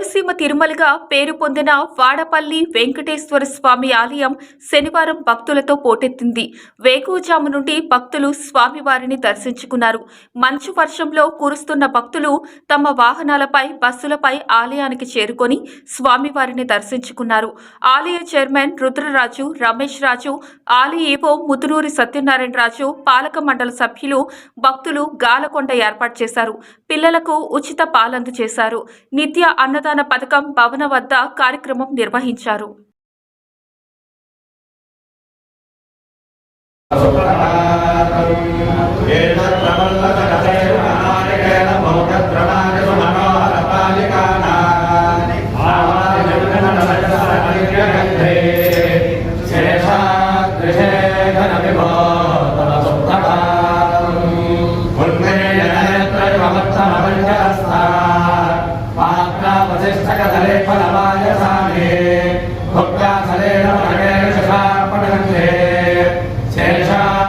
కోనసీమ తిరుమలగా పేరు పొందిన వాడపల్లి వెంకటేశ్వర స్వామి ఆలయం శనివారం భక్తులతో పోటెత్తింది. వేకువజాము నుండి భక్తులు స్వామివారిని దర్శించుకున్నారు. మంచు వర్షంలో కురుస్తున్న భక్తులు తమ వాహనాలపై బస్సులపై ఆలయానికి చేరుకొని స్వామివారిని దర్శించుకున్నారు. ఆలయ చైర్మన్ రుద్రరాజు రమేష్ రాజు ఆలయ ఏవో ముదునూరి సత్యనారాయణ రాజు పాలక మండలి సభ్యులు భక్తులు గాలకొండ ఏర్పాటు చేశారు. పిల్లలకు ఉచిత పాలందు చేశారు. నిత్య అన్నదాన పథకం భవన వద్ద కార్యక్రమం నిర్వహించారు. फलमायसाने भक्ताफलेन